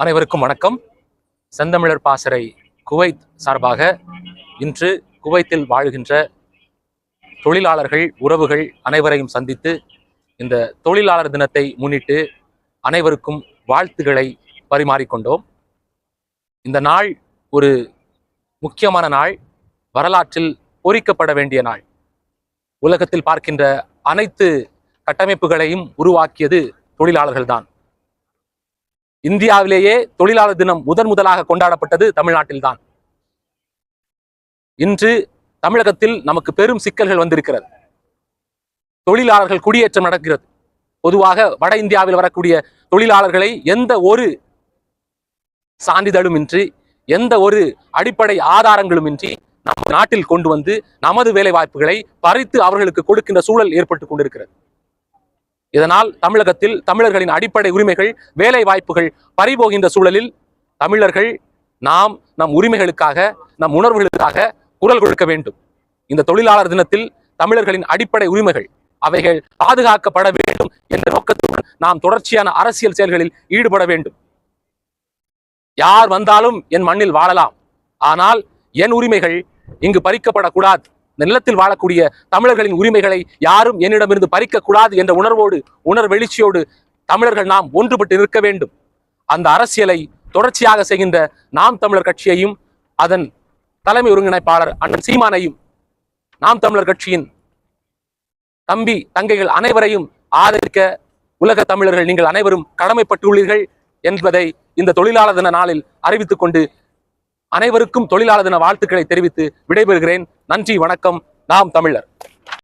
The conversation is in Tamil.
அனைவருக்கும் வணக்கம். செந்தமிழர் பாசறை குவைத் சார்பாக இன்று குவைத்தில் வாழ்கின்ற தொழிலாளர்கள் உறவுகள் அனைவரையும் சந்தித்து இந்த தொழிலாளர் தினத்தை முன்னிட்டு அனைவருக்கும் வாழ்த்துக்களை பரிமாறிக்கொண்டோம் இந்த நாள் ஒரு முக்கியமான நாள். வரலாற்றில் பொறிக்கப்பட வேண்டிய நாள். உலகத்தில் பார்க்கின்ற அனைத்து கட்டமைப்புகளையும் உருவாக்கியது தொழிலாளர்கள்தான். இந்தியாவிலேயே தொழிலாளர் தினம் முதன் முதலாக கொண்டாடப்பட்டது தமிழ்நாட்டில்தான். இன்று தமிழகத்தில் நமக்கு பெரும் சிக்கல்கள் வந்திருக்கிறது. தொழிலாளர்கள் குடியேற்றம் நடக்கிறது. பொதுவாக வட இந்தியாவில் வரக்கூடிய தொழிலாளர்களை எந்த ஒரு சான்றிதழும் இன்றி எந்த ஒரு அடிப்படை ஆதாரங்களும் இன்றி நம் நாட்டில் கொண்டு வந்து நமது வேலை வாய்ப்புகளை பறித்து அவர்களுக்கு கொடுக்கின்ற சூழல் ஏற்பட்டு கொண்டிருக்கிறது. இதனால் தமிழகத்தில் தமிழர்களின் அடிப்படை உரிமைகள் வேலை வாய்ப்புகள் பறிபோகின்ற சூழலில் தமிழர்கள் நாம் நம் உரிமைகளுக்காக நம் உணர்வுகளுக்காக குரல் கொடுக்க வேண்டும். இந்த தொழிலாளர் தினத்தில் தமிழர்களின் அடிப்படை உரிமைகள் அவைகள் பாதுகாக்கப்பட வேண்டும் என்ற நோக்கத்துடன் நாம் தொடர்ச்சியான அரசியல் செயல்களில் ஈடுபட வேண்டும். யார் வந்தாலும் என் மண்ணில் வாழலாம். ஆனால் என் உரிமைகள் இங்கு பறிக்கப்படக்கூடாது. இந்த நிலத்தில் வாழக்கூடிய தமிழர்களின் உரிமைகளை யாரும் என்னிடமிருந்து பறிக்கக்கூடாது என்ற உணர்வோடு உணர்வெழுச்சியோடு தமிழர்கள் நாம் ஒன்றுபட்டு நிற்க வேண்டும். அந்த அரசியலை தொடர்ச்சியாக செய்கின்ற நாம் தமிழர் கட்சியையும் அதன் தலைமை ஒருங்கிணைப்பாளர் அண்ணன் சீமானையும் நாம் தமிழர் கட்சியின் தம்பி தங்கைகள் அனைவரையும் ஆதரிக்க உலக தமிழர்கள் நீங்கள் அனைவரும் கடமைப்பட்டுள்ளீர்கள் என்பதை இந்த தொழிலாளர் தின நாளில் அறிவித்துக் கொண்டு அனைவருக்கும் தொழிலாளர் தின வாழ்த்துக்களை தெரிவித்து விடைபெறுகிறேன். நன்றி வணக்கம். நாம் தமிழர்.